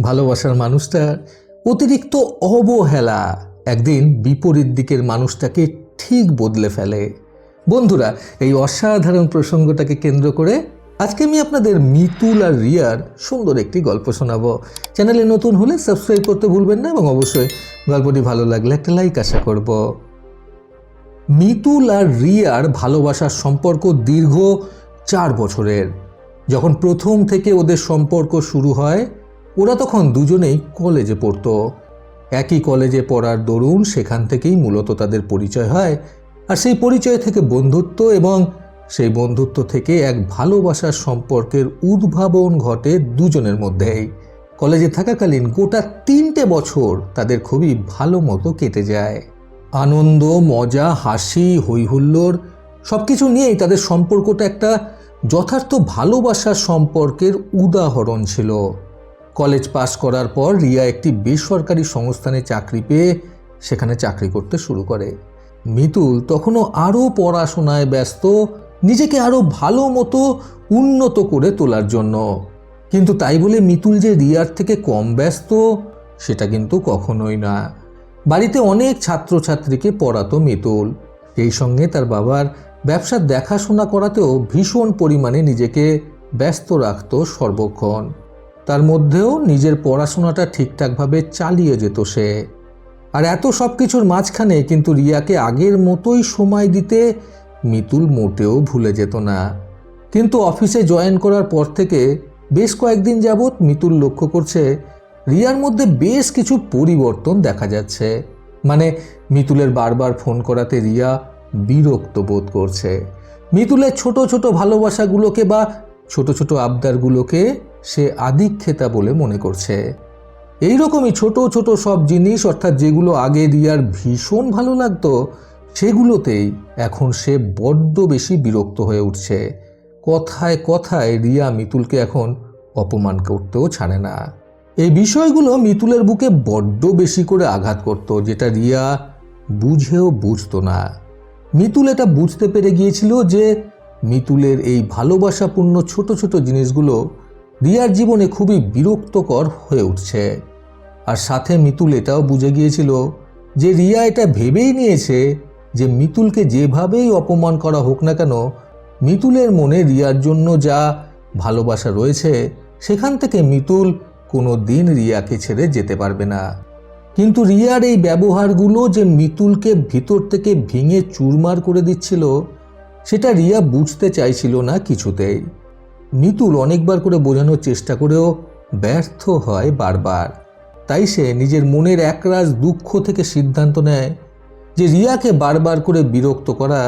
ভালোবাসার মানুষটার অতিরিক্ত অবহেলা একদিন বিপরীত দিকের মানুষটাকে ঠিক বদলে ফেলে। বন্ধুরা, এই অসাধারণ প্রসঙ্গটাকে কেন্দ্র করে আজকে আমি আপনাদের মিতুল আর রিয়ার সুন্দর একটি গল্প শোনাবো। চ্যানেলে নতুন হলে সাবস্ক্রাইব করতে ভুলবেন না এবং অবশ্যই গল্পটি ভালো লাগলে একটা লাইক আশা করব। মিতুল আর রিয়ার ভালোবাসার সম্পর্ক দীর্ঘ চার বছরের। যখন প্রথম থেকে ওদের সম্পর্ক শুরু হয় ওরা তখন দুজনেই কলেজে পড়তো। একই কলেজে পড়ার দরুন সেখান থেকেই মূলত তাদের পরিচয় হয় আর সেই পরিচয় থেকে বন্ধুত্ব এবং সেই বন্ধুত্ব থেকে এক ভালোবাসার সম্পর্কের উদ্ভাবন ঘটে দুজনের মধ্যেই। কলেজে থাকাকালীন গোটা তিনটে বছর তাদের খুবই ভালো মতো কেটে যায়। আনন্দ, মজা, হাসি, হৈহুল্লোড় সব কিছু নিয়েই তাদের সম্পর্কটা একটা যথার্থ ভালোবাসার সম্পর্কের উদাহরণ ছিল। কলেজ পাশ করার পর রিয়া একটি বেসরকারি সংস্থানে চাকরি পেয়ে সেখানে চাকরি করতে শুরু করে। মিতুল তখনও আরও পড়াশোনায় ব্যস্ত, নিজেকে আরও ভালো মতো উন্নত করে তোলার জন্য। কিন্তু তাই বলে মিতুল যে রিয়ার থেকে কম ব্যস্ত, সেটা কিন্তু কখনোই না। বাড়িতে অনেক ছাত্রছাত্রীকে পড়াতো মিতুল। এই সঙ্গে তার বাবার ব্যবসার দেখাশোনা করাতেও ভীষণ পরিমাণে নিজেকে ব্যস্ত রাখত সর্বক্ষণ। তার মধ্যেও নিজের পড়াশোনাটা ঠিকঠাকভাবে চালিয়ে যেত সে। আর এত সব কিছুর মাঝখানে কিন্তু রিয়াকে আগের মতোই সময় দিতে মিতুল মোটেও ভুলে যেত না। কিন্তু অফিসে জয়েন করার পর থেকে বেশ কয়েকদিন যাবৎ মিতুল লক্ষ্য করছে, রিয়ার মধ্যে বেশ কিছু পরিবর্তন দেখা যাচ্ছে। মানে মিতুলের বারবার ফোন করাতে রিয়া বিরক্ত বোধ করছে। মিতুলের ছোট ছোট ভালোবাসাগুলোকে বা ছোট ছোট আবদারগুলোকে সে আদিক্ষেতা বলে মনে করছে। এই রকমই ছোট ছোট সব জিনিস, অর্থাৎ যেগুলো আগে রিয়ার ভীষণ ভালো লাগতো, সেগুলোতেই এখন সে বড্ড বেশি বিরক্ত হয়ে উঠছে। কথায় কথায় রিয়া মিতুলকে এখন অপমান করতেও ছাড়ে না। এই বিষয়গুলো মিতুলের বুকে বড্ড বেশি করে আঘাত করত, যেটা রিয়া বুঝেও বুঝতো না। মিতুল এটা বুঝতে পেরে গিয়েছিল যে মিতুলের এই ভালোবাসাপূর্ণ ছোট ছোট জিনিসগুলো রিয়ার জীবনে খুবই বিরক্তকর হয়ে উঠছে। আর সাথে মিতুল এটাও বুঝে গিয়েছিল যে রিয়া এটা ভেবেই নিয়েছে যে মিতুলকে যেভাবেই অপমান করা হোক না কেন, মিতুলের মনে রিয়ার জন্য যা ভালোবাসা রয়েছে, সেখান থেকে মিতুল কোনো দিন রিয়াকে ছেড়ে যেতে পারবে না। কিন্তু রিয়ার এই ব্যবহারগুলো যে মিতুলকে ভিতর থেকে ভেঙে চুরমার করে দিচ্ছিল, সেটা রিয়া বুঝতে চাইছিল না কিছুতেই। মিতুল অনেকবার করে বোঝানোর চেষ্টা করেও ব্যর্থ হয় বারবার। তাই সে নিজের মনের একরাজ দুঃখ থেকে সিদ্ধান্ত নেয় যে রিয়াকে বারবার করে বিরক্ত করা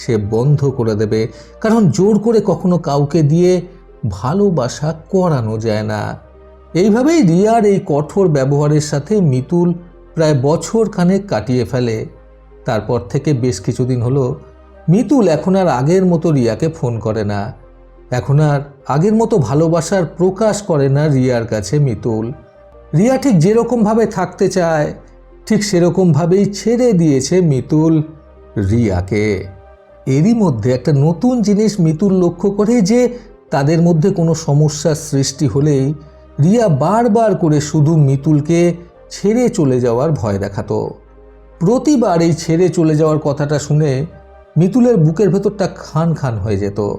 সে বন্ধ করে দেবে, কারণ জোর করে কখনো কাউকে দিয়ে ভালোবাসা করানো যায় না। এইভাবেই রিয়ার এই কঠোর ব্যবহারের সাথে মিতুল প্রায় বছর খানেক কাটিয়ে ফেলে। তারপর থেকে বেশ কিছুদিন হলো, মিতুল এখন আর আগের মতো রিয়াকে ফোন করে না। এখন আর আগের মতো ভালোবাসার প্রকাশ করে না রিয়ার কাছে মিতুল। রিয়া ঠিক যেরকমভাবে থাকতে চায়, ঠিক সেরকমভাবেই ছেড়ে দিয়েছে মিতুল রিয়াকে। এরই মধ্যে একটা নতুন জিনিস মিতুল লক্ষ্য করে যে তাদের মধ্যে কোনো সমস্যার সৃষ্টি হলেই রিয়া বারবার করে শুধু মিতুলকে ছেড়ে চলে যাওয়ার ভয় দেখাতো। প্রতিবার এই ছেড়ে চলে যাওয়ার কথাটা শুনে মিতুলের বুকের ভেতরটা খান খান হয়ে যেত।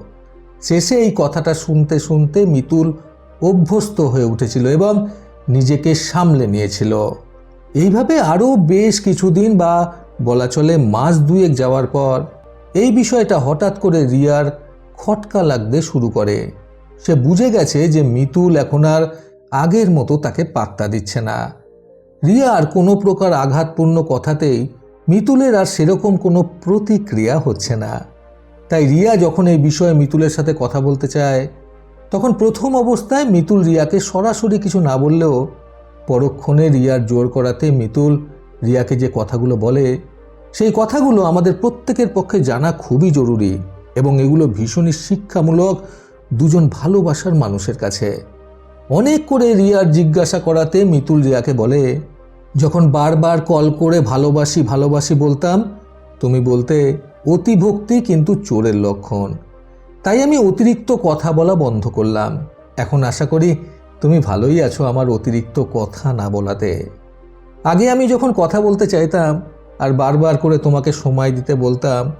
শেষে এই কথাটা শুনতে শুনতে মিতুল অভ্যস্ত হয়ে উঠেছিল এবং নিজেকে সামলে নিয়েছিল। এইভাবে আরও বেশ কিছুদিন বা বলা চলে মাস দুয়েক যাওয়ার পর এই বিষয়টা হঠাৎ করে রিয়ার খটকা লাগতে শুরু করে। সে বুঝে গেছে যে মিতুল এখন আর আগের মতো তাকে পাত্তা দিচ্ছে না। রিয়ার কোনো প্রকার আঘাতপূর্ণ কথাতেই মিতুলের আর সেরকম কোনো প্রতিক্রিয়া হচ্ছে না। তাই রিয়া যখন এই বিষয়ে মিতুলের সাথে কথা বলতে চায়, তখন প্রথম অবস্থায় মিতুল রিয়াকে সরাসরি কিছু না বললেও পরক্ষণে রিয়ার জোর করাতে মিতুল রিয়াকে যে কথাগুলো বলে, সেই কথাগুলো আমাদের প্রত্যেকের পক্ষে জানা খুবই জরুরি এবং এগুলো ভীষণই শিক্ষামূলক দুজন ভালোবাসার মানুষের কাছে। অনেক করে রিয়ার জিজ্ঞাসা করাতে মিতুল রিয়াকে বলে, যখন বারবার কল করে ভালোবাসি ভালোবাসি বলতাম, তুমি বলতে অতিভক্তি কিন্তু চোরের লক্ষণ। তাই আমি অতিরিক্ত কথা বলা বন্ধ করলাম। এখন আশা করি তুমি ভালোই আছো আমার অতিরিক্ত কথা না বলাতে। আগে আমি যখন কথা বলতে চাইতাম আর বারবার করে তোমাকে সময় দিতে বলতাম,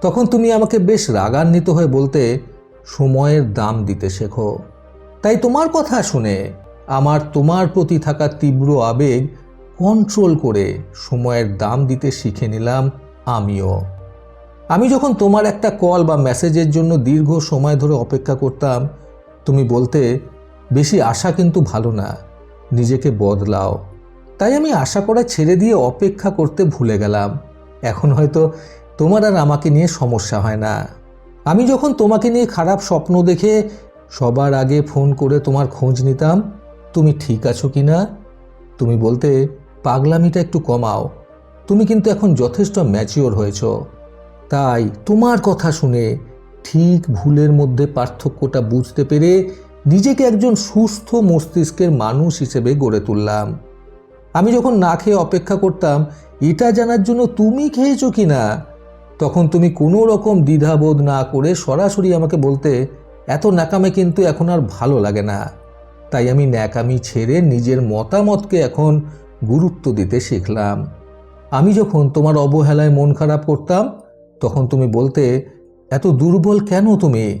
তখন তুমি আমাকে বেশ রাগান্বিত হয়ে বলতে, সময়ের দাম দিতে শেখো। তাই তোমার কথা শুনে আমার তোমার প্রতি থাকা তীব্র আবেগ কন্ট্রোল করে সময়ের দাম দিতে শিখে নিলাম আমিও। আমি যখন তোমার একটা কল বা মেসেজের জন্য দীর্ঘ সময় ধরে অপেক্ষা করতাম, তুমি বলতে, বেশি আশা কিন্তু ভালো না, নিজেকে বদলাও। তাই আমি আশা করা ছেড়ে দিয়ে অপেক্ষা করতে ভুলে গেলাম। এখন হয়তো তোমার আর আমাকে নিয়ে সমস্যা হয় না। আমি যখন তোমাকে নিয়ে খারাপ স্বপ্ন দেখে সবার আগে ফোন করে তোমার খোঁজ নিতাম, তুমি ঠিক আছো কি না? তুমি বলতে, পাগলামিটা একটু কমাও। তুমি কিন্তু এখন যথেষ্ট ম্যাচিওর হয়েছ। তাই তোমার কথা শুনে ঠিক ভুলের মধ্যে পার্থক্যটা বুঝতে পেরে নিজেকে একজন সুস্থ মস্তিষ্কের মানুষ হিসেবে গড়ে তুললাম। আমি যখন না খেয়ে অপেক্ষা করতাম, এটা জানার জন্য তুমি খেয়েছো কি না? তখন তুমি কোনো রকম দ্বিধাবোধ না করে সরাসরি আমাকে বলতে, এত ন্যাকামে কিন্তু এখন আর ভালো লাগে না। তাই আমি ন্যাকামি ছেড়ে নিজের মতামতকে এখন গুরুত্ব দিতে শিখলাম। আমি যখন তোমার অবহেলায় মন খারাপ করতাম তখন তুমি বলতে, এত দুর্বল কেন তুমি?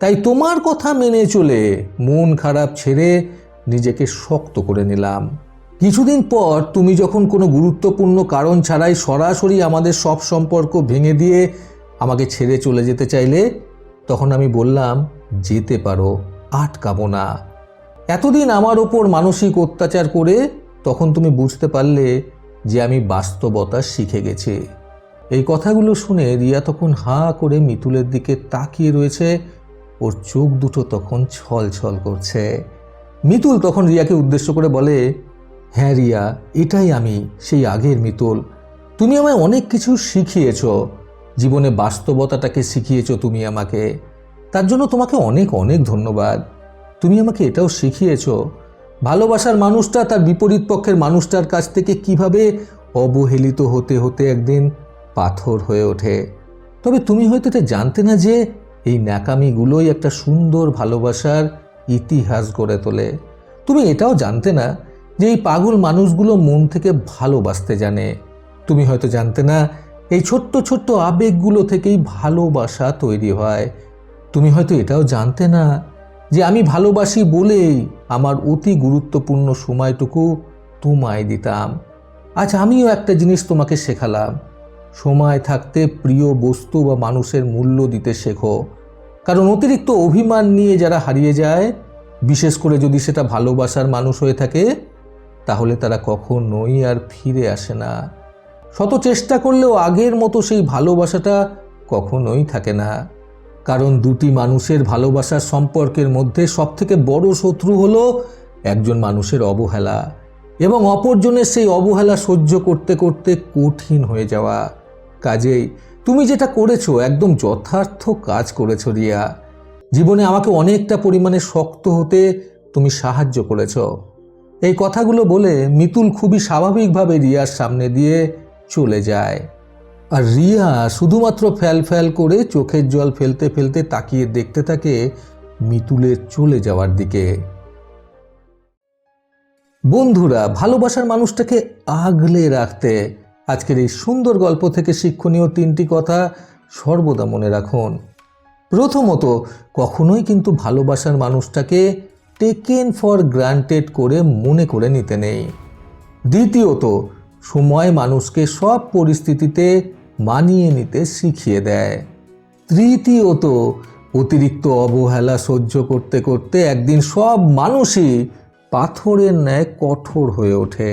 তাই তোমার কথা মেনে চলে মন খারাপ ছেড়ে নিজেকে শক্ত করে নিলাম। কিছুদিন পর তুমি যখন কোনো গুরুত্বপূর্ণ কারণ ছাড়াই সরাসরি আমাদের সব সম্পর্ক ভেঙে দিয়ে আমাকে ছেড়ে চলে যেতে চাইলে, তখন আমি বললাম, যেতে পারো, আটকাবো না। এতদিন আমার ওপর মানসিক অত্যাচার করে তখন তুমি বুঝতে পারলে যে আমি বাস্তবতা শিখে গেছি। এই কথাগুলো শুনে রিয়া তখন হাঁ করে মিতুলের দিকে তাকিয়ে রয়েছে। ওর চোখ দুটো তখন ছল ছল করছে। মিতুল তখন রিয়াকে উদ্দেশ্য করে বলে হ্যাঁ রিয়া, এটাই আমি, সেই আগের মিতুল। তুমি আমায় অনেক কিছু শিখিয়েছ। জীবনে বাস্তবতাটাকে শিখিয়েছ তুমি আমাকে। তার জন্য তোমাকে অনেক অনেক ধন্যবাদ। তুমি আমাকে এটাও শিখিয়েছ। ভালোবাসার মানুষটা তার বিপরীত পক্ষের মানুষটার কাছ থেকে কীভাবে অবহেলিত হতে হতে একদিন পাথর হয়ে ওঠে। তবে তুমি হয়তো এটা জানতে না যে এই ন্যাকামিগুলোই একটা সুন্দর ভালোবাসার ইতিহাস গড়ে তোলে। তুমি এটাও জানতে না যে এই পাগল মানুষগুলো মন থেকে ভালোবাসতে জানে। তুমি হয়তো জানতে না এই ছোট্ট ছোট্ট আবেগগুলো থেকেই ভালোবাসা তৈরি হয়। তুমি হয়তো এটাও জানতে না যে আমি ভালোবাসি বলেই আমার অতি গুরুত্বপূর্ণ সময়টুকু তোমায় দিতাম। আজ আমিও একটা জিনিস তোমাকে শেখালাম। সময় থাকতে প্রিয় বস্তু বা মানুষের মূল্য দিতে শেখো। কারণ অতিরিক্ত অভিমান নিয়ে যারা হারিয়ে যায়, বিশেষ করে যদি সেটা ভালোবাসার মানুষ হয়ে থাকে, তাহলে তারা কখনোই আর ফিরে আসে না। শত চেষ্টা করলেও আগের মতো সেই ভালোবাসাটা কখনোই থাকে না। কারণ দুটি মানুষের ভালোবাসার সম্পর্কের মধ্যে সবথেকে বড় শত্রু হলো একজন মানুষের অবহেলা এবং অপরজনের সেই অবহেলা সহ্য করতে করতে কঠিন হয়ে যাওয়া। কাজেই। তুমি যেটা করেছ, একদম যথার্থ কাজ করেছ, রিয়া। জীবনে আমাকে অনেকটা পরিমাণে শক্ত হতে তুমি সাহায্য করেছ। এই কথাগুলো বলে মিতুল খুবই স্বাভাবিকভাবে রিয়ার সামনে দিয়ে চলে যায়। আর রিয়া শুধুমাত্র ফ্যাল ফ্যাল করে চোখের জল ফেলতে ফেলতে তাকিয়ে দেখতে থাকে মিতুলের চলে যাওয়ার দিকে। বন্ধুরা, ভালোবাসার মানুষটাকে আগলে রাখতে আজকের এই সুন্দর গল্প থেকে শিক্ষণীয় তিনটি কথা সর্বদা মনে রাখুন। প্রথমত, কখনোই কিন্তু ভালোবাসার মানুষটাকে টেকেন ফর গ্রান্টেড করে মনে করে নিতে নেই। দ্বিতীয়ত, সময় মানুষকে সব পরিস্থিতিতে মানিয়ে নিতে শিখিয়ে দেয়। তৃতীয়ত, অতিরিক্ত অবহেলা সহ্য করতে করতে একদিন সব মানুষই পাথরের ন্যায় কঠোর হয়ে ওঠে।